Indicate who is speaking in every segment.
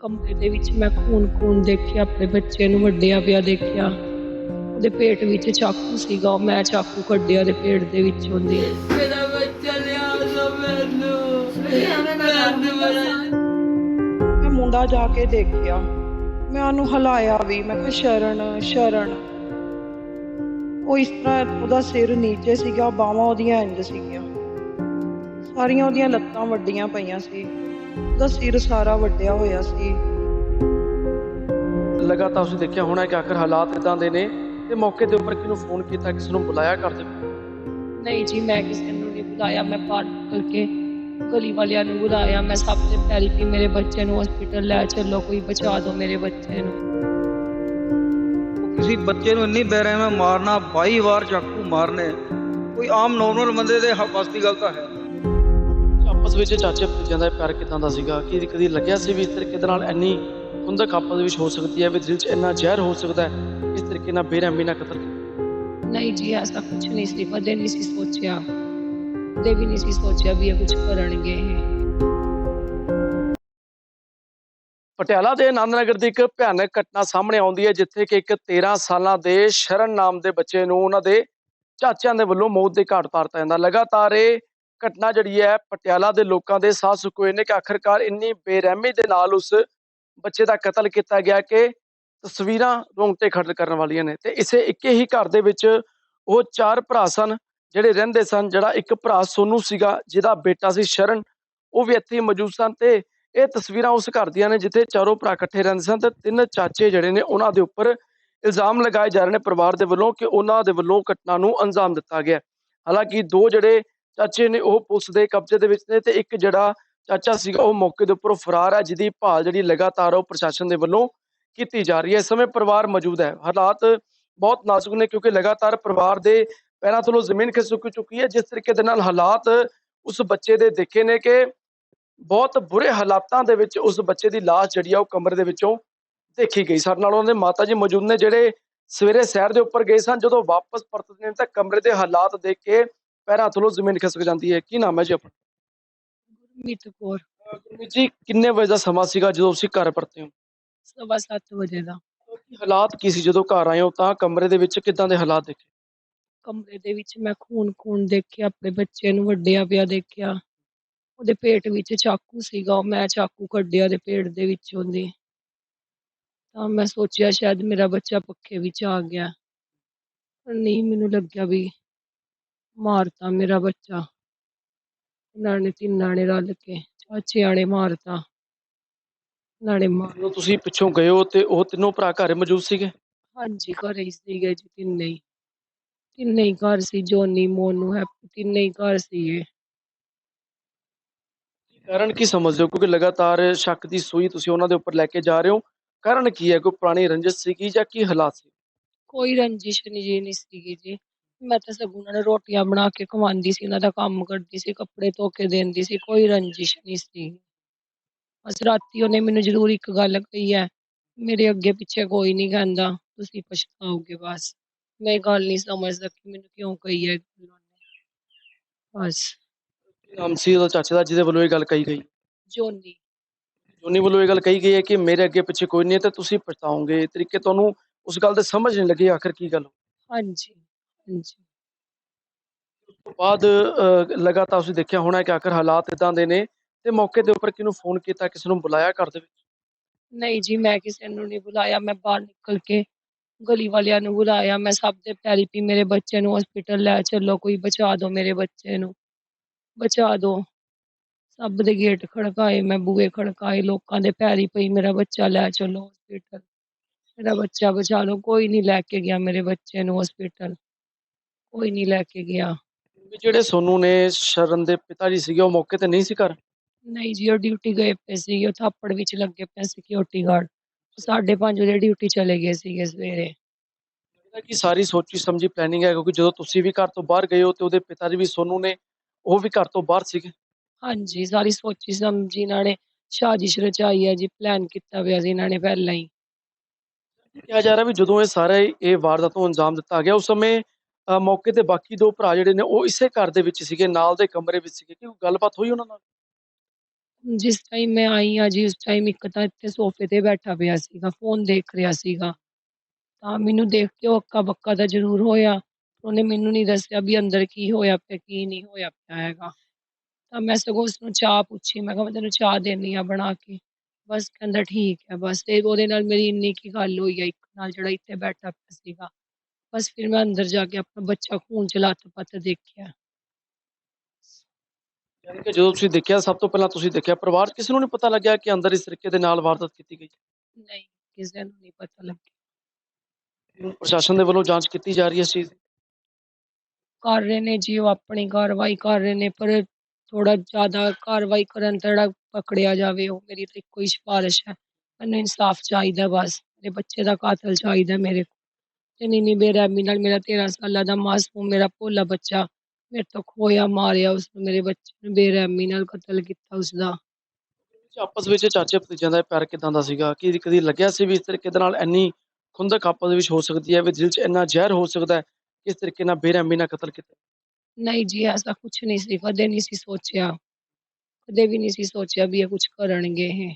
Speaker 1: ਕਮਰੇ ਦੇ ਵਿੱਚ ਮੈਂ ਖੂਨ ਖੂਨ ਦੇਖਿਆ ਆਪਣੇ ਬੱਚੇ ਨੂੰ ਵੱਡਿਆ ਪਿਆ ਦੇਖਿਆ। ਉਹਦੇ ਪੇਟ ਵਿੱਚ ਚਾਕੂ ਸੀਗਾ ਉਹ ਮੈਂ ਚਾਕੂ ਕੱਢਿਆ ਉਹਦੇ ਪੇਟ ਦੇ ਵਿੱਚੋਂ ਦੀ
Speaker 2: ਮੇਰਾ ਬੱਚਾ ਲਿਆ ਦੋ ਮੈਨੂੰ। ਮੈਨੂੰ ਬੜਾ
Speaker 3: ਮੈਂ ਮੁੰਡਾ ਜਾ ਕੇ ਦੇਖਿਆ। ਮੈਂ ਉਹਨੂੰ ਹਲਾਇਆ ਵੀ ਮੈਂ ਕਿਹਾ ਸ਼ਰਨ ਸ਼ਰਨ। ਉਹ ਇਸ ਤਰ੍ਹਾਂ ਉਹਦਾ ਸਿਰ ਨੀਚੇ ਸੀਗਾ ਬਾਹਾਂ ਉਹਦੀਆਂ ਇੰਜ ਸੀਗੀਆਂ। ਸਾਰੀਆਂ ਉਹਦੀਆਂ ਲੱਤਾਂ ਵੱਡੀਆਂ ਪਈਆਂ ਸੀ। ਉਹਦਾ ਸਿਰ ਸਾਰਾ ਵੱਡਿਆ ਹੋਇਆ ਸੀ।
Speaker 4: ਲਗਾਤਾਰ ਤੁਸੀਂ ਦੇਖਿਆ ਹੋਣਾ ਕਿ ਆਖਰ ਹਾਲਾਤ ਇਦਾਂ ਦੇ ਨੇ ਤੇ ਮੌਕੇ ਦੇ ਉੱਪਰ ਕਿਹਨੂੰ ਫੋਨ ਕੀਤਾ ਕਿਸ ਨੂੰ ਬੁਲਾਇਆ ਕਰਦੇ
Speaker 1: ਨਹੀਂ ਜੀ ਮੈਂ ਕਿਸੇ ਨੂੰ ਨਹੀਂ ਬੁਲਾਇਆ ਮੈਂ ਬਾਹਰ ਨਿਕਲ ਕੇ ਗਲੀ ਵਾਲਿਆਂ ਨੂੰ ਬੁਲਾਇਆ ਮੈਂ ਸਭ ਤੋਂ ਪਹਿਲੀ ਵੀ ਮੇਰੇ ਬੱਚੇ ਨੂੰ ਹਸਪੀਟਲ ਲੈ ਚੱਲੋ ਕੋਈ ਬਚਾ ਦਿਓ ਮੇਰੇ ਬੱਚੇ ਨੂੰ।
Speaker 5: ਕਿਸੇ ਬੱਚੇ ਨੂੰ ਇੰਨੀ ਬੇਰਹਿਮਾ ਮਾਰਨਾ 22 ਵਾਰ ਚਾਕੂ ਮਾਰਨੇ ਕੋਈ ਆਮ ਨੋਰਮਲ ਬੰਦੇ ਦੇ ਹ- ਵੱਸ ਦੀ ਗੱਲ ਤਾਂ ਹੈ।
Speaker 4: ਆਪਸ ਵਿੱਚ ਚਾਚੇ ਭਤੀਜਿਆਂ ਦਾ ਪਿਆਰ ਕਿਦਾਂ ਦਾ ਸੀਗਾ? ਕਿ ਕਦੀ ਲੱਗਿਆ ਸੀ ਵੀ ਇਸ ਤਰੀਕੇ ਦੇ ਨਾਲ ਇੰਨੀ ਖੁੰਦਕ ਆਪਸ ਵਿੱਚ ਹੋ ਸਕਦੀ ਹੈ ਵੀ ਦਿਲ 'ਚ ਇੰਨਾ ਜ਼ਹਿਰ ਹੋ ਸਕਦਾ ਹੈ ਇਸ ਤਰੀਕੇ ਨਾਲ ਬੇਰਹਿਮੀ ਨਾਲ ਕਤਲ
Speaker 1: ਨਹੀਂ ਜੀ ਐਸਾ ਕੁਝ ਨਹੀਂ ਸੀ ਕਦੇ ਨਹੀਂ ਸੀ ਸੋਚਿਆ। ਕਦੇ ਵੀ ਨਹੀਂ ਸੀ ਸੋਚਿਆ ਵੀ ਇਹ ਕੁਝ ਕਰਨਗੇ
Speaker 4: ਪਟਿਆਲਾ ਦੇ ਆਨੰਦ ਨਗਰ ਦੀ ਇੱਕ ਭਿਆਨਕ ਘਟਨਾ ਸਾਹਮਣੇ ਆਉਂਦੀ ਹੈ ਜਿੱਥੇ ਕਿ ਇੱਕ 13 ਸਾਲਾਂ ਦੇ ਸ਼ਰਨ ਨਾਮ ਦੇ ਬੱਚੇ ਨੂੰ ਉਹਨਾਂ ਦੇ ਚਾਚਿਆਂ ਦੇ ਵੱਲੋਂ ਮੌਤ ਦੇ ਘਾਟ ਉਤਾਰਤਾ ਜਾਂਦਾ ਲਗਾਤਾਰ ਇਹ ਘਟਨਾ ਜਿਹੜੀ ਹੈ, ਪਟਿਆਲਾ ਦੇ ਲੋਕਾਂ ਦੇ ਸਾਹ ਸੁੱਕੇ ਨੇ ਕਿ ਆਖਰਕਾਰ ਇੰਨੀ ਬੇਰਹਿਮੀ ਦੇ ਨਾਲ ਉਸ ਬੱਚੇ ਦਾ ਕਤਲ ਕੀਤਾ ਗਿਆ ਕਿ ਤਸਵੀਰਾਂ ਰੋਂਗਟੇ ਖੜਨ ਕਰਨ ਵਾਲੀਆਂ ਨੇ। ਤੇ ਇਸੇ ਇੱਕੇ ਹੀ ਘਰ ਦੇ ਵਿੱਚ ਉਹ ਚਾਰ ਭਰਾ ਸਨ, ਜਿਹੜੇ ਰਹਿੰਦੇ ਸਨ, ਜਿਹੜਾ ਇੱਕ ਭਰਾ ਸੋਨੂ ਸੀਗਾ, ਜਿਹਦਾ ਬੇਟਾ ਸੀ ਸ਼ਰਨ, ਉਹ ਵੀ ਇੱਥੇ ਮੌਜੂਦ ਸਨ ਤੇ ਇਹ ਤਸਵੀਰਾਂ ਉਸ ਘਰ ਦੀਆਂ ਨੇ, ਜਿੱਥੇ ਚਾਰੋਂ ਭਰਾ ਇਕੱਠੇ ਰਹਿੰਦੇ ਸਨ ਤੇ ਤਿੰਨ ਚਾਚੇ ਜਿਹੜੇ ਨੇ, ਉਹਨਾਂ ਦੇ ਉੱਪਰ ਇਲਜ਼ਾਮ ਲਗਾਏ ਜਾ ਰਹੇ ਨੇ ਪਰਿਵਾਰ ਦੇ ਵੱਲੋਂ ਕਿ ਉਹਨਾਂ ਦੇ ਵੱਲੋਂ ਘਟਨਾ ਨੂੰ ਅੰਜਾਮ ਦਿੱਤਾ ਗਿਆ। ਹਾਲਾਂਕਿ ਦੋ ਜਿਹੜੇ ਚਾਚੇ ਨੇ ਉਹ ਪੁਲਿਸ ਦੇ ਕਬਜ਼ੇ ਦੇ ਵਿੱਚ ਨੇ ਤੇ ਇੱਕ ਜਿਹੜਾ ਚਾਚਾ ਸੀਗਾ ਉਹ ਮੌਕੇ ਦੇ ਉੱਪਰੋਂ ਫਰਾਰ ਹੈ, ਜਿਹਦੀ ਭਾਲ ਜਿਹੜੀ ਲਗਾਤਾਰ ਉਹ ਪ੍ਰਸ਼ਾਸਨ ਦੇ ਵੱਲੋਂ ਕੀਤੀ ਜਾ ਰਹੀ ਹੈ। ਇਸ ਸਮੇਂ ਪਰਿਵਾਰ ਮੌਜੂਦ ਹੈ। ਹਾਲਾਤ ਬਹੁਤ ਨਾਜ਼ੁਕ ਨੇ ਕਿਉਂਕਿ ਲਗਾਤਾਰ ਪਰਿਵਾਰ ਦੇ ਪੈਰਾਂ ਥੱਲੋਂ ਜ਼ਮੀਨ ਖਿਸਕ ਚੁੱਕੀ ਹੈ। ਜਿਸ ਤਰੀਕੇ ਦੇ ਨਾਲ ਹਾਲਾਤ ਉਸ ਬੱਚੇ ਦੇ ਦੇਖੇ ਨੇ ਕਿ ਬਹੁਤ ਬੁਰੇ ਹਾਲਾਤਾਂ ਦੇ ਵਿੱਚ ਉਸ ਬੱਚੇ ਦੀ ਲਾਸ਼ ਜਿਹੜੀ ਆ ਉਹ ਕਮਰੇ ਦੇ ਵਿੱਚੋਂ ਦੇਖੀ ਗਈ। ਸਾਡੇ ਨਾਲ ਉਹਨਾਂ ਦੇ ਮਾਤਾ ਜੀ ਮੌਜੂਦ ਨੇ, ਜਿਹੜੇ ਸਵੇਰੇ ਸੈਰ ਦੇ ਉੱਪਰ ਗਏ ਸਨ, ਜਦੋਂ ਵਾਪਸ ਪਰਤਦੇ ਨੇ ਤਾਂ ਕਮਰੇ ਦੇ ਹਾਲਾਤ ਦੇਖ ਕੇ ਪੈਰਾਂ ਥੱਲੋਂ ਜ਼ਮੀਨ ਖਿਸਕ ਜਾਂਦੀ ਹੈ। ਕੀ ਨਾਮ ਹੈ ਜੀ ਆਪਣਾ?
Speaker 1: ਗੁਰਮੀਤ ਕੌਰ।
Speaker 4: ਗੁਰਮੀਤ ਜੀ ਕਿੰਨੇ ਵਜੇ ਦਾ ਸਮਾਂ ਸੀਗਾ ਜਦੋਂ ਤੁਸੀਂ ਘਰ ਪਰਤੇ ਹੋ?
Speaker 1: ਸਵਾ ਸੱਤ ਵਜੇ ਦਾ।
Speaker 4: ਹਾਲਾਤ ਕੀ ਸੀ ਜਦੋਂ ਘਰ ਆਏ ਹੋ? ਤਾਂ ਕਮਰੇ ਦੇ ਵਿੱਚ ਕਿਦਾਂ ਦੇ ਹਾਲਾਤ ਦੇਖੇ?
Speaker 1: ਕਮਰੇ ਦੇ ਵਿੱਚ ਮੈਂ ਖੂਨ ਖੂਨ ਦੇਖਿਆ ਆਪਣੇ ਬੱਚੇ ਨੂੰ ਵੱਡਿਆ ਪਿਆ ਦੇਖਿਆ। ਉਹਦੇ ਪੇਟ ਵਿੱਚ ਚਾਕੂ ਸੀਗਾ ਮੈਂ ਚਾਕੂ ਕੱਢਿਆ ਉਹਦੇ ਪੇਟ ਦੇ ਵਿੱਚੋਂ ਦੀ ਤਾਂ ਮੈਂ ਸੋਚਿਆ ਸ਼ਾਇਦ ਮੇਰਾ ਬੱਚਾ ਪੱਖੇ ਵਿੱਚ ਆ ਗਿਆ। ਨਹੀਂ ਮੈਨੂੰ ਲੱਗਿਆ ਵੀ ਮਾਰਤਾ ਮੇਰਾ ਬੱਚਾ ਉਹਨਾਂ ਨੇ ਤਿੰਨਾਂ ਨੇ ਰਲ ਕੇ ਚਾਚਿਆਂ ਨੇ ਮਾਰਤਾ ਉਹਨਾਂ ਨੇ ਮਾਰ
Speaker 4: ਜਦੋਂ ਤੁਸੀਂ ਪਿੱਛੋਂ ਗਏ ਹੋ ਤੇ ਉਹ ਤਿੰਨੋਂ ਭਰਾ ਘਰੇ ਮੌਜੂਦ ਸੀਗੇ
Speaker 1: ਹਾਂਜੀ ਘਰੇ ਹੀ ਸੀਗੇ ਜੀ ਤਿੰਨੇ ਹੀ ਤਿੰਨੇ ਹੀ ਘਰ ਸੀ ਜੋਨੀ ਮੋਨੂ ਹੈਪੀ ਤਿੰਨੇ ਹੀ ਘਰ ਸੀਗੇ
Speaker 4: ਕਾਰਨ ਕੀ ਸਮਝਦੇ ਹੋ ਕਿਉਂਕਿ ਲਗਾਤਾਰ ਸ਼ੱਕ ਦੀ ਸੂਈ ਤੁਸੀਂ ਉਹਨਾਂ ਦੇ ਉੱਪਰ ਲੈ ਕੇ ਜਾ ਰਹੇ ਹੋ ਕਾਰਨ ਕੀ ਹੈ ਕੋਈ ਪੁਰਾਣੀ ਰੰਜਿਸ਼ ਸੀਗੀ ਜਾਂ ਕੀ ਹਾਲਾਤ ਸੀ
Speaker 1: ਕੋਈ ਰੰਜਿਸ਼ ਨਹੀਂ ਜੀ ਨਹੀਂ ਸੀਗੀ ਜੀ ਮੈਂ ਤਾਂ ਸਗੋਂ ਉਹਨਾਂ ਨੂੰ ਰੋਟੀਆਂ ਬਣਾ ਕੇ ਖਵਾਉਂਦੀ ਸੀ ਉਹਨਾਂ ਦਾ ਕੰਮ ਕਰਦੀ ਸੀ ਕੱਪੜੇ ਧੋ ਕੇ ਦਿੰਦੀ ਸੀ ਕੋਈ ਰੰਜਿਸ਼ ਨਹੀਂ ਸੀ। ਬਸ ਰਾਤੀ ਉਹਨੇ ਮੈਨੂੰ ਜ਼ਰੂਰ ਇੱਕ ਗੱਲ ਕਹੀ ਹੈ ਮੇਰੇ ਅੱਗੇ ਪਿੱਛੇ ਕੋਈ ਨਹੀਂ ਕਹਿੰਦਾ ਤੁਸੀਂ ਪਛਤਾਓਗੇ ਬਸ। ਮੈਂ ਇਹ ਗੱਲ ਨਹੀਂ ਸਮਝਦਾ ਕਿ ਮੈਨੂੰ ਕਿਉਂ ਕਹੀ ਹੈ ਇਹ ਗੱਲ ਉਹਨੇ। ਬਸ।
Speaker 4: ਨਾਮ ਸੀ ਉਹਦਾ ਚਾਚੇ ਦਾ ਜਿਹਦੇ ਵੱਲੋਂ ਇਹ ਗੱਲ ਕਹੀ ਗਈ।
Speaker 1: ਜੋਨੀ।
Speaker 4: ਜੋਨੀ ਵੱਲੋਂ ਇਹ ਗੱਲ ਕਹੀ ਗਈ ਹੈ ਕਿ ਮੇਰੇ ਅੱਗੇ ਪਿੱਛੇ ਕੋਈ ਨਹੀਂ ਹੈ ਤੇ ਤੁਸੀਂ ਪਛਤਾਓਗੇ। ਇਹ ਤਰੀਕੇ ਤੁਹਾਨੂੰ ਉਸ ਗੱਲ ਤੇ ਸਮਝ ਨਹੀਂ ਲੱਗੀ ਆਖਰ ਕੀ ਗੱਲ?
Speaker 1: ਹਾਂਜੀ। ਹਾਂਜੀ
Speaker 4: ਉਸ ਤੋਂ ਬਾਅਦ ਲਗਾਤਾਰ ਤੁਸੀਂ ਦੇਖਿਆ ਹੋਣਾ ਕਿ ਆਖਰ ਹਾਲਾਤ ਇਦਾਂ ਦੇ ਨੇ ਤੇ ਮੌਕੇ ਦੇ ਉੱਪਰ ਕਿਹਨੂੰ ਫੋਨ ਕੀਤਾ ਕਿਸ ਨੂੰ ਬੁਲਾਇਆ ਘਰ ਦੇ ਵਿੱਚ?
Speaker 1: ਨਹੀਂ ਜੀ ਮੈਂ ਕਿਸੇ ਨੂੰ ਨਹੀਂ ਬੁਲਾਇਆ ਮੈਂ ਬਾਹਰ ਨਿਕਲ ਕੇ ਗਲੀ ਵਾਲਿਆਂ ਨੂੰ ਬੁਲਾਇਆ ਮੈਂ ਸਭ ਦੇ ਪੈਰੀ ਵੀ ਮੇਰੇ ਬੱਚੇ ਨੂੰ ਹਸਪੀਟਲ ਲੈ ਚੱਲੋ ਕੋਈ ਬਚਾ ਦਿਓ ਮੇਰੇ ਬੱਚੇ ਨੂੰ। ਬਚਾ ਦਿਓ ਸਭ ਦੇ ਗੇਟ ਖੜਕਾਏ ਮੈਂ ਬੂਹੇ ਖੜਕਾਏ ਲੋਕਾਂ ਦੇ ਪੈਰੀ ਪਈ ਮੇਰਾ ਬੱਚਾ ਲੈ ਚੱਲੋ ਹਸਪੀਟਲ ਮੇਰਾ ਬੱਚਾ ਬਚਾ ਲਓ ਕੋਈ ਨਹੀਂ ਲੈ ਕੇ ਗਿਆ ਮੇਰੇ ਬੱਚੇ ਨੂੰ ਹਸਪੀਟਲ ਕੋਈ ਨਹੀਂ ਲੈ ਕੇ ਗਿਆ।
Speaker 4: ਵੀ ਜਿਹੜੇ ਸੋਨੂ ਨੇ ਸ਼ਰਨ ਦੇ ਪਿਤਾ ਜੀ ਸੀਗੇ ਉਹ ਮੌਕੇ ਤੇ ਨਹੀਂ ਸੀ ਘਰ?
Speaker 1: ਨਹੀਂ ਜੀ ਉਹ ਡਿਊਟੀ ਗਏ ਪਏ ਸੀਗੇ ਉਹ ਥਾਪੜ ਵਿੱਚ ਲੱਗੇ ਪਏ ਸਿਕਿਉਰਿਟੀ ਗਾਰਡ। ਸਾਢੇ ਪੰਜ ਵਜੇ ਡਿਊਟੀ ਚਲੇ ਗਏ ਸੀਗੇ ਸਵੇਰੇ।
Speaker 4: ਲੱਗਦਾ ਕਿ ਸਾਰੀ ਸੋਚੀ ਸਮਝੀ ਪਲੈਨਿੰਗ ਹੈ ਕਿਉਂਕਿ ਜਦੋਂ ਤੁਸੀਂ ਵੀ ਘਰ ਤੋਂ ਬਾਹਰ ਗਏ ਹੋ ਤੇ ਉਹਦੇ ਪਿਤਾ ਜੀ ਵੀ ਸੋਨੂ ਨੇ ਉਹ ਵੀ ਘਰ ਤੋਂ ਬਾਹਰ ਸੀਗੇ।
Speaker 1: ਹਾਂਜੀ ਸਾਰੀ ਸੋਚੀ ਸਮਝੀ ਇਹਨਾਂ ਨੇ ਸਾਜ਼ਿਸ਼ ਰਚਾਈ ਹੈ ਜੀ ਪਲਾਨ ਕੀਤਾ ਹੋਇਆ ਸੀ ਇਹਨਾਂ ਨੇ ਪਹਿਲਾਂ ਹੀ।
Speaker 4: ਕਿਹਾ ਜਾ ਰਿਹਾ ਵੀ ਜਦੋਂ ਇਹ ਸਾਰਾ ਇਹ ਵਾਰਦਾਤ ਨੂੰ ਅੰਜਾਮ ਦਿੱਤਾ ਗਿਆ ਉਸ ਸਮੇਂ ਮੌਕੇ ਤੇ ਬਾਕੀ ਦੋ ਭਰਾ ਜਿਹੜੇ ਨੇ ਉਹ ਇਸੇ ਘਰ ਦੇ ਵਿੱਚ ਸੀਗੇ, ਨਾਲ ਦੇ ਕਮਰੇ ਵਿੱਚ ਸੀਗੇ। ਕਿ ਕੋਈ ਗੱਲਬਾਤ ਹੋਈ ਉਹਨਾਂ ਨਾਲ?
Speaker 1: ਜਿਸ ਟਾਈਮ ਮੈਂ ਆਈ ਹਾਂ ਜੀ, ਉਸ ਟਾਈਮ ਇੱਕ ਤਾਂ ਇੱਥੇ ਸੋਫੇ ਤੇ ਬੈਠਾ ਪਿਆ ਸੀਗਾ ਫ਼ੋਨ ਦੇਖ ਰਿਹਾ ਸੀਗਾ। ਤਾਂ ਮੈਨੂੰ ਦੇਖ ਕੇ ਉਹ ਅੱਕਾ ਬੱਕਾ ਤਾਂ ਜ਼ਰੂਰ ਹੋਇਆ। ਉਹਨੇ ਮੈਨੂੰ ਨਹੀਂ ਦੱਸਿਆ ਵੀ ਅੰਦਰ ਕੀ ਹੋਇਆ ਪਿਆ, ਕੀ ਨਹੀਂ ਹੋਇਆ ਪਿਆ ਹੈਗਾ। ਤਾਂ ਮੈਂ ਸਗੋਂ ਉਸਨੂੰ ਚਾਹ ਪੁੱਛੀ, ਮੈਂ ਕਿਹਾ ਮੈਂ ਤੈਨੂੰ ਚਾਹ ਦੇਣੀ ਆ ਬਣਾ ਕੇ। ਬਸ ਕਹਿੰਦਾ ਠੀਕ ਹੈ, ਬਸ। ਤੇ ਉਹਦੇ ਨਾਲ ਮੇਰੀ ਇੰਨੀ ਕੀ ਗੱਲ ਹੋਈ ਆ, ਇੱਕ ਨਾਲ ਜਿਹੜਾ ਇੱਥੇ ਬੈਠਾ ਪਿਆ ਸੀਗਾ। ਬਸ ਫਿਰ ਮੈਂ ਅੰਦਰ ਜਾ ਕੇ ਆਪਣਾ ਬੱਚਾ ਖੂਨ ਚ ਲੱਤ-ਪੱਤ ਦੇਖਿਆ।
Speaker 4: ਯਾਨੀ ਕਿ ਜਦੋਂ ਤੁਸੀਂ ਦੇਖਿਆ ਸਭ ਤੋਂ ਪਹਿਲਾਂ ਤੁਸੀਂ ਦੇਖਿਆ ਪਰਿਵਾਰ 'ਚ ਕਿਸੇ ਨੂੰ ਨਹੀਂ ਪਤਾ ਲੱਗਿਆ ਕਿ ਅੰਦਰ ਇਸ ਤਰੀਕੇ ਦੇ ਨਾਲ ਵਾਰਦਾਤ ਕੀਤੀ ਗਈ?
Speaker 1: ਨਹੀਂ ਕਿਸੇ ਨੂੰ ਨਹੀਂ ਪਤਾ ਲੱਗਿਆ।
Speaker 4: ਪ੍ਰਸ਼ਾਸਨ ਦੇ ਵੱਲੋਂ ਜਾਂਚ ਕੀਤੀ ਜਾ ਰਹੀ ਹੈ ਇਸ ਚੀਜ਼ ਦੀ?
Speaker 1: ਕਰ ਰਹੇ ਨੇ ਜੀ ਉਹ ਆਪਣੀ ਕਾਰਵਾਈ ਕਰ ਰਹੇ ਨੇ ਪਰ ਥੋੜਾ ਜ਼ਿਆਦਾ ਕਾਰਵਾਈ ਕਰਨ ਤੇ ਜਿਹੜਾ ਪਕੜਿਆ ਜਾਵੇ ਉਹ ਮੇਰੀ ਤਾਂ ਇੱਕੋ ਹੀ ਸਿਫਾਰਿਸ਼ ਹੈ। ਮੈਨੂੰ ਇਨਸਾਫ ਚਾਹੀਦਾ ਬਸ ਮੇਰੇ ਬੱਚੇ ਦਾ ਕਾਤਲ ਚਾਹੀਦਾ ਮੇਰੇ ਕੋਲ ਤੇ ਨੀਨੀ ਬੇਰਹਿਮੀ ਨਾਲ ਮੇਰਾ 13 ਸਾਲਾਂ ਦਾ ਮਾਸੂਮ ਮੇਰਾ ਭੋਲਾ ਬੱਚਾ ਮੇਰੇ ਤੋਂ ਖੋਇਆ ਮਾਰਿਆ ਉਸਨੂੰ ਮੇਰੇ ਬੱਚੇ ਨੂੰ ਬੇਰਹਿਮੀ ਨਾਲ ਕਤਲ ਕੀਤਾ ਉਸਦਾ।
Speaker 4: ਆਪਸ ਵਿੱਚ ਚਾਚੇ ਭਤੀਜਿਆਂ ਦਾ ਪਿਆਰ ਕਿਦਾਂ ਦਾ ਸੀਗਾ? ਕਿ ਕਦੀ ਲੱਗਿਆ ਸੀ ਵੀ ਇਸ ਤਰੀਕੇ ਦੇ ਨਾਲ ਇੰਨੀ ਖੁੰਦਕ ਆਪਸ ਦੇ ਵਿੱਚ ਹੋ ਸਕਦੀ ਹੈ ਵੀ ਦਿਲ 'ਚ ਇੰਨਾ ਜ਼ਹਿਰ ਹੋ ਸਕਦਾ ਹੈ ਕਿਸ ਤਰੀਕੇ ਨਾਲ ਬੇਰਹਿਮੀ ਨਾਲ ਕਤਲ ਕੀਤਾ?
Speaker 1: ਨਹੀਂ ਜੀ ਐਸਾ ਕੁਝ ਨਹੀਂ ਸੀ ਕਦੇ ਨਹੀਂ ਸੀ ਸੋਚਿਆ। ਕਦੇ ਵੀ ਨਹੀਂ ਸੀ ਸੋਚਿਆ ਵੀ ਇਹ ਕੁਝ ਕਰਨਗੇ ਇਹ।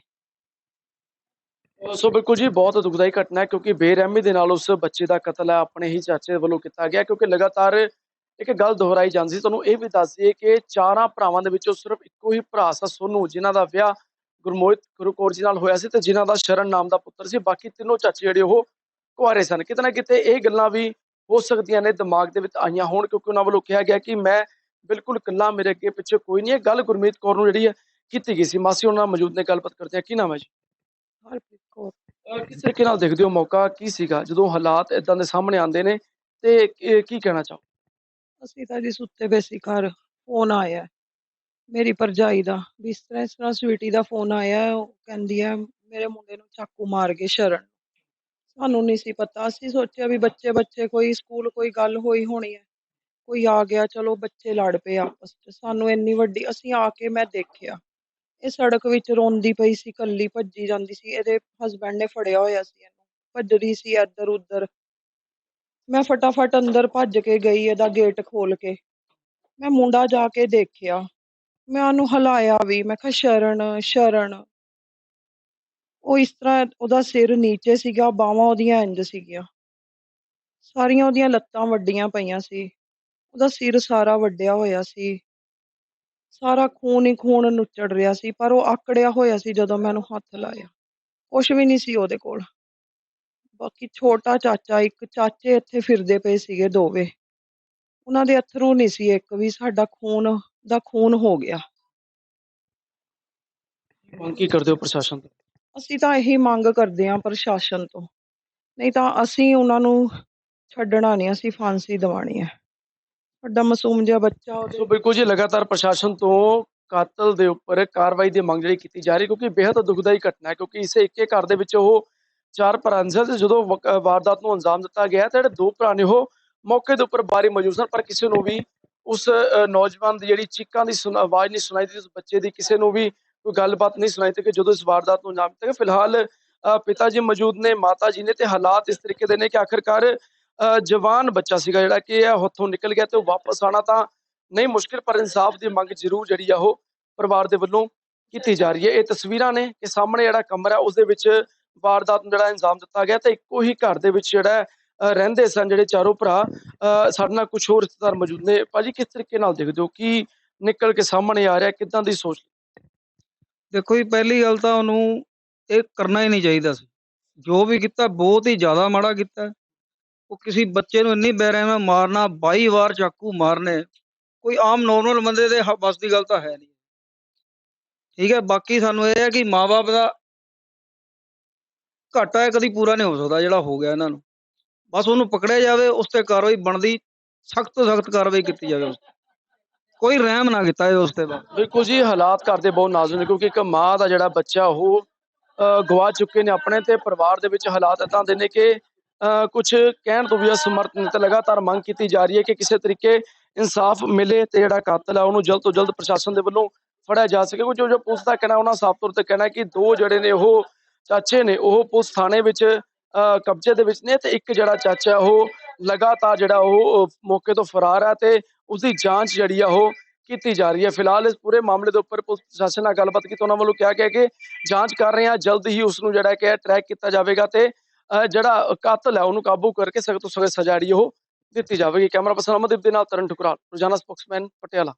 Speaker 4: ਸੋ ਬਿਲਕੁਲ ਜੀ, ਬਹੁਤ ਦੁਖਦਾਈ ਘਟਨਾ ਹੈ ਕਿਉਂਕਿ ਬੇਰਹਿਮੀ ਦੇ ਨਾਲ ਉਸ ਬੱਚੇ ਦਾ ਕਤਲ ਹੈ, ਆਪਣੇ ਹੀ ਚਾਚੇ ਵੱਲੋਂ ਕੀਤਾ ਗਿਆ ਕਿਉਂਕਿ ਲਗਾਤਾਰ ਇੱਕ ਗੱਲ ਦੁਹਰਾਈ ਜਾਂਦੀ ਸੀ। ਤੁਹਾਨੂੰ ਇਹ ਵੀ ਦੱਸ ਦਈਏ ਕਿ ਚਾਰਾਂ ਭਰਾਵਾਂ ਦੇ ਵਿੱਚੋਂ ਸਿਰਫ ਇੱਕੋ ਹੀ ਭਰਾ ਸੀ, ਸੋਨੂ, ਜਿਨ੍ਹਾਂ ਦਾ ਵਿਆਹ ਗੁਰਮੋਹਿਤ ਗੁਰਕੌਰ ਜੀ ਨਾਲ ਹੋਇਆ ਸੀ ਤੇ ਜਿਨ੍ਹਾਂ ਦਾ ਸ਼ਰਨ ਨਾਮ ਦਾ ਪੁੱਤਰ ਸੀ। ਬਾਕੀ ਤਿੰਨੋਂ ਚਾਚੇ ਜਿਹੜੇ ਉਹ ਕੁਆਰੇ ਸਨ। ਕਿਤੇ ਨਾ ਕਿਤੇ ਇਹ ਗੱਲਾਂ ਵੀ ਹੋ ਸਕਦੀਆਂ ਨੇ, ਦਿਮਾਗ ਦੇ ਵਿੱਚ ਆਈਆਂ ਹੋਣ ਕਿਉਂਕਿ ਉਹਨਾਂ ਵੱਲੋਂ ਕਿਹਾ ਗਿਆ ਕਿ ਮੈਂ ਬਿਲਕੁਲ ਇਕੱਲਾ, ਮੇਰੇ ਅੱਗੇ ਪਿੱਛੇ ਕੋਈ ਨਹੀਂ ਹੈ। ਗੱਲ ਗੁਰਮੀਤ ਕੌਰ ਨੂੰ ਜਿਹੜੀ ਹੈ ਕੀਤੀ ਗਈ ਸੀ। ਮਾਸੀ, ਉਹਨਾਂ ਨਾਲ ਮੌਜੂਦ ਨੇ, ਗੱਲਬਾਤ ਕਰਦੇ ਆ ਕੀ ਨਾਮ ਹੈ ਜੀ?
Speaker 3: ਹਰਪ੍ਰੀਤ ਕੌਰ
Speaker 4: ਅਹ ਕਿਸ ਤਰੀਕੇ ਨਾਲ ਦੇਖਦੇ ਹੋ ਮੌਕਾ ਕੀ ਸੀਗਾ? ਜਦੋਂ ਹਾਲਾਤ ਇਦਾਂ ਦੇ ਸਾਹਮਣੇ ਆਉਂਦੇ ਨੇ ਤੇ ਇਹ ਕੀ ਕਹਿਣਾ ਚਾਹੋ
Speaker 3: ਅਸੀਂ ਤਾਂ ਜੀ ਸੁੱਤੇ ਪਏ ਸੀ ਘਰ ਫੋਨ ਆਇਆ। ਮੇਰੀ ਭਰਜਾਈ ਦਾ ਵੀ ਇਸ ਤਰ੍ਹਾਂ ਇਸ ਤਰ੍ਹਾਂ ਸਵੀਟੀ ਦਾ ਫੋਨ ਆਇਆ ਉਹ ਕਹਿੰਦੀ ਹੈ ਮੇਰੇ ਮੁੰਡੇ ਨੂੰ ਚਾਕੂ ਮਾਰ ਕੇ ਸ਼ਰਨ ਸਾਨੂੰ ਨਹੀਂ ਸੀ ਪਤਾ ਅਸੀਂ ਸੋਚਿਆ ਵੀ ਬੱਚੇ ਬੱਚੇ ਕੋਈ ਸਕੂਲ ਕੋਈ ਗੱਲ ਹੋਈ ਹੋਣੀ ਹੈ। ਕੋਈ ਆ ਗਿਆ ਚਲੋ ਬੱਚੇ ਲੜ ਪਏ ਆਪਸ 'ਚ। ਸਾਨੂੰ ਇੰਨੀ ਵੱਡੀ ਅਸੀਂ ਆ ਕੇ ਮੈਂ ਦੇਖਿਆ। ਇਹ ਸੜਕ ਵਿੱਚ ਰੋਂਦੀ ਪਈ ਸੀ, ਕੱਲੀ ਭੱਜੀ ਜਾਂਦੀ ਸੀ, ਇਹਦੇ ਹਸਬੰਡ ਨੇ ਫੜਿਆ ਹੋਇਆ ਸੀ ਇਹਨੂੰ ਭੱਜ ਰਹੀ ਸੀ ਇੱਧਰ ਉੱਧਰ। ਮੈਂ ਫਟਾਫਟ ਅੰਦਰ ਭੱਜ ਕੇ ਗਈ ਇਹਦਾ ਗੇਟ ਖੋਲ ਕੇ। ਮੈਂ ਮੁੰਡਾ ਜਾ ਕੇ ਦੇਖਿਆ। ਮੈਂ ਉਹਨੂੰ ਹਿਲਾਇਆ ਵੀ, ਮੈਂ ਕਿਹਾ, ਸ਼ਰਨ ਸ਼ਰਨ। ਉਹ ਇਸ ਤਰ੍ਹਾਂ ਉਹਦਾ ਸਿਰ ਨੀਚੇ ਸੀਗਾ, ਬਾਹਾਂ ਉਹਦੀਆਂ ਇੰਜ ਸੀਗੀਆਂ। ਸਾਰੀਆਂ ਉਹਦੀਆਂ ਲੱਤਾਂ ਵੱਡੀਆਂ ਪਈਆਂ ਸੀ। ਉਹਦਾ ਸਿਰ ਸਾਰਾ ਵੱਡਿਆ ਹੋਇਆ ਸੀ। ਸਾਰਾ ਖੂਨ ਹੀ ਖੂਨ ਨੁੱਚੜ ਰਿਹਾ ਸੀ ਪਰ ਉਹ ਆਕੜਿਆ ਹੋਇਆ ਸੀ ਜਦੋਂ ਮੈਂ ਉਹਨੂੰ ਹੱਥ ਲਾਇਆ। ਕੁਛ ਵੀ ਨਹੀਂ ਸੀ ਉਹਦੇ ਕੋਲ। ਬਾਕੀ ਛੋਟਾ ਚਾਚਾ ਇੱਕ ਚਾਚੇ ਇੱਥੇ ਫਿਰਦੇ ਪਏ ਸੀਗੇ ਦੋਵੇਂ। ਉਹਨਾਂ ਦੇ ਅਥਰੂ ਨਹੀਂ ਸੀ ਇੱਕ ਵੀ ਸਾਡਾ ਖੂਨ ਦਾ ਖੂਨ ਹੋ ਗਿਆ।
Speaker 4: ਮੰਗ ਕੀ ਕਰਦੇ ਹੋ ਪ੍ਰਸ਼ਾਸਨ ਤੋਂ?
Speaker 3: ਅਸੀਂ ਤਾਂ ਇਹੀ ਮੰਗ ਕਰਦੇ ਹਾਂ ਪ੍ਰਸ਼ਾਸਨ ਤੋਂ। ਨਹੀਂ ਤਾਂ ਅਸੀਂ ਉਹਨਾਂ ਨੂੰ ਛੱਡਣਾ ਨਹੀਂ ਅਸੀਂ ਫਾਂਸੀ ਦਿਵਾਣੀ ਹੈ। ਸਾਡਾ ਮਾਸੂਮ ਜਿਹਾ ਬੱਚਾ ਉਹਦੇ
Speaker 4: ਬਿਲਕੁਲ ਜੀ ਲਗਾਤਾਰ ਪ੍ਰਸ਼ਾਸਨ ਤੋਂ ਕਾਤਲ ਦੇ ਉੱਪਰ ਕਾਰਵਾਈ ਦੀ ਮੰਗ ਜਿਹੜੀ ਕੀਤੀ ਜਾ ਰਹੀ ਕਿਉਂਕਿ ਬੇहद ਦੁਖਦਾਈ ਘਟਨਾ ਹੈ ਕਿਉਂਕਿ ਇਸੇ ਇੱਕੇ ਘਰ ਦੇ ਵਿੱਚ ਉਹ ਚਾਰ ਭਰਾ ਤੇ ਜਦੋਂ ਵਕ- ਵਾਰਦਾਤ ਨੂੰ ਅੰਜਾਮ ਦਿੱਤਾ ਗਿਆ ਤਾਂ ਜਿਹੜੇ ਦੋ ਭਰਾ ਨੇ ਉਹ ਮੌਕੇ ਦੇ ਉੱਪਰ ਬਾਰੀ ਮੌਜੂਦ ਸਨ ਪਰ ਕਿਸੇ ਨੂੰ ਵੀ ਉਸ ਅਹ, ਨੌਜਵਾਨ ਦੀ ਜਿਹੜੀ ਚੀਕਾਂ ਦੀ ਸੁਣ- ਆਵਾਜ਼ ਨਹੀਂ ਸੁਣਾਈ ਦਿੱਤੀ ਉਸ ਬੱਚੇ ਦੀ ਕਿਸੇ ਨੂੰ ਵੀ ਕੋਈ ਗੱਲਬਾਤ ਨਹੀਂ ਸੁਣਾਈ ਦਿੱਤੀ ਕਿ ਜਦੋਂ ਇਸ ਵਾਰਦਾਤ ਨੂੰ ਅੰਜਾਮ ਦਿੱਤਾ ਗਿਆ। ਫਿਲਹਾਲ ਅਹ, ਪਿਤਾ ਜੀ ਮੌਜੂਦ ਨੇ ਮਾਤਾ ਜੀ ਨੇ ਤੇ ਹਾਲਾਤ ਇਸ ਤਰੀਕੇ ਦੇ ਨੇ ਕਿ ਆਖਿਰਕਾਰ ਜਵਾਨ ਬੱਚਾ ਸੀਗਾ ਜਿਹੜਾ ਕਿ ਇਹ ਹੱਥੋਂ ਨਿਕਲ ਗਿਆ ਤੇ ਉਹ ਵਾਪਸ ਆਣਾ ਤਾਂ ਨਹੀਂ ਮੁਸ਼ਕਿਲ, ਪਰ ਇਨਸਾਫ ਦੀ ਮੰਗ ਜ਼ਰੂਰ ਜਿਹੜੀ ਆ ਉਹ ਪਰਿਵਾਰ ਦੇ ਵੱਲੋਂ ਕੀਤੀ ਜਾ ਰਹੀ ਹੈ। ਇਹ ਤਸਵੀਰਾਂ ਨੇ ਕਿ ਸਾਹਮਣੇ ਜਿਹੜਾ ਕਮਰਾ ਉਸ ਦੇ ਵਿੱਚ ਵਾਰਦਾਤ ਨੂੰ ਜਿਹੜਾ ਅੰਜਾਮ ਦਿੱਤਾ ਗਿਆ ਤੇ ਇੱਕੋ ਹੀ ਘਰ ਦੇ ਵਿੱਚ ਜਿਹੜਾ ਰਹਿੰਦੇ ਸਨ ਜਿਹੜੇ ਚਾਰੋਂ ਭਰਾ। ਸਾਡੇ ਨਾਲ ਕੁਝ ਹੋਰ ਰਿਸ਼ਤੇਦਾਰ ਮੌਜੂਦ ਨੇ। ਭਾਜੀ, ਕਿਸ ਤਰੀਕੇ ਨਾਲ ਦੇਖਦੇ ਹੋ? ਕੀ ਨਿਕਲ ਕੇ ਸਾਹਮਣੇ ਆ ਰਿਹਾ? ਕਿਦਾਂ ਦੀ ਸੋਚ?
Speaker 5: ਦੇਖੋ ਜੀ, ਪਹਿਲੀ ਗੱਲ ਤਾਂ ਉਹਨੂੰ ਇਹ ਕਰਨਾ ਹੀ ਨਹੀਂ ਚਾਹੀਦਾ ਸੀ। ਜੋ ਵੀ ਕੀਤਾ, ਬਹੁਤ ਹੀ ਜ਼ਿਆਦਾ ਮਾੜਾ ਕੀਤਾ। ਉਹ ਕਿਸੇ ਬੱਚੇ ਨੂੰ ਇੰਨੀ ਬੇਰਹਿਮੀ ਮਾਰਨਾ 22 ਵਾਰ ਚਾਕੂ ਮਾਰਨੇ ਕੋਈ ਆਮ ਨੋਰਮਲ ਬੰਦੇ ਦੇ ਹ- ਵੱਸ ਦੀ ਗੱਲ ਤਾਂ ਹੈ ਨਹੀਂ। ਠੀਕ ਹੈ ਬਾਕੀ ਸਾਨੂੰ ਇਹ ਹੈ ਕਿ ਮਾਪੇ ਦਾ ਘਾਟਾ ਹੈ ਕਦੀ ਪੂਰਾ ਨਹੀਂ ਹੋ ਸਕਦਾ ਜਿਹੜਾ ਹੋ ਗਿਆ ਇਹਨਾਂ ਨੂੰ। ਬਸ ਉਹਨੂੰ ਪਕੜਿਆ ਜਾਵੇ ਉਸ ਤੇ ਕਾਰਵਾਈ ਬਣਦੀ ਸਖਤ ਤੋਂ ਸਖਤ ਕਾਰਵਾਈ ਕੀਤੀ ਜਾਵੇ ਉਸ ਤੇ। ਕੋਈ ਰਹਿਮ ਨਾ ਕੀਤਾ ਜਾਵੇ ਉਸ ਤੇ ਬਾਅਦ
Speaker 4: ਬਿਲਕੁਲ ਜੀ ਹਾਲਾਤ ਘਰ ਦੇ ਬਹੁਤ ਨਾਜ਼ੁਕ ਨੇ ਕਿਉਂਕਿ ਇੱਕ ਮਾਂ ਦਾ ਜਿਹੜਾ ਬੱਚਾ ਉਹ ਅਹ, ਗਵਾ ਚੁੱਕੇ ਨੇ ਆਪਣੇ ਤੇ ਪਰਿਵਾਰ ਦੇ ਵਿੱਚ ਹਾਲਾਤ ਇਦਾਂ ਦੇ ਨੇ ਕਿ ਕੁਝ ਕਹਿਣ ਤੋਂ ਵੀ ਅਸਮਰਥ ਨੇ ਤੇ ਲਗਾਤਾਰ ਮੰਗ ਕੀਤੀ ਜਾ ਰਹੀ ਹੈ ਕਿ ਕਿਸੇ ਤਰੀਕੇ ਇਨਸਾਫ ਮਿਲੇ ਤੇ ਜਿਹੜਾ ਕਾਤਲ ਹੈ ਉਹਨੂੰ ਜਲਦ ਤੋਂ ਜਲਦ ਪ੍ਰਸ਼ਾਸਨ ਦੇ ਵੱਲੋਂ ਫੜਿਆ ਜਾ ਸਕੇ। ਕਿਉਂਕਿ ਜੋ ਪੁਲਿਸ ਦਾ ਕਹਿਣਾ ਉਹਨਾਂ ਸਾਫ਼ ਤੌਰ ਤੇ ਕਹਿਣਾ ਕਿ ਦੋ ਜਿਹੜੇ ਨੇ ਉਹ ਚਾਚੇ ਨੇ ਉਹ ਪੁਲਿਸ ਥਾਣੇ ਵਿੱਚ ਅਹ, ਕਬਜ਼ੇ ਦੇ ਵਿੱਚ ਨੇ ਤੇ ਇੱਕ ਜਿਹੜਾ ਚਾਚਾ ਉਹ ਲਗਾਤਾਰ ਜਿਹੜਾ ਉਹ ਮੌਕੇ ਤੋਂ ਫਰਾਰ ਹੈ ਤੇ ਉਸਦੀ ਜਾਂਚ ਜਿਹੜੀ ਆ ਉਹ ਕੀਤੀ ਜਾ ਰਹੀ ਹੈ। ਫਿਲਹਾਲ ਇਸ ਪੂਰੇ ਮਾਮਲੇ ਦੇ ਉੱਪਰ ਪੁਲਿਸ ਪ੍ਰਸ਼ਾਸਨ ਨਾਲ ਗੱਲਬਾਤ ਕੀਤੀ ਉਹਨਾਂ ਵੱਲੋਂ ਕਿਹਾ ਗਿਆ ਕਿ ਜਾਂਚ ਕਰ ਰਹੇ ਹਾਂ ਜਲਦ ਹੀ ਉਸ ਨੂੰ ਜਿਹੜਾ ਕਿ ਟਰੈਕ ਕੀਤਾ ਜਾਵੇਗਾ ਤੇ ਜਿਹੜਾ ਕਾਤਲ ਹੈ, ਉਹਨੂੰ ਕਾਬੂ ਕਰਕੇ ਸਖਤ ਤੋਂ ਸਖਤ ਸਜ਼ਾ ਜਿਹੜੀ ਉਹ ਦਿੱਤੀ ਜਾਵੇਗੀ। ਕੈਮਰਾ ਪਰਸਨ ਅਮਨਦੀਪ ਦੇ ਨਾਲ ਤਰਨ ਠੁਕਰਾਲ, ਰੋਜ਼ਾਨਾ ਸਪੋਕਸਮੈਨ ਪਟਿਆਲਾ।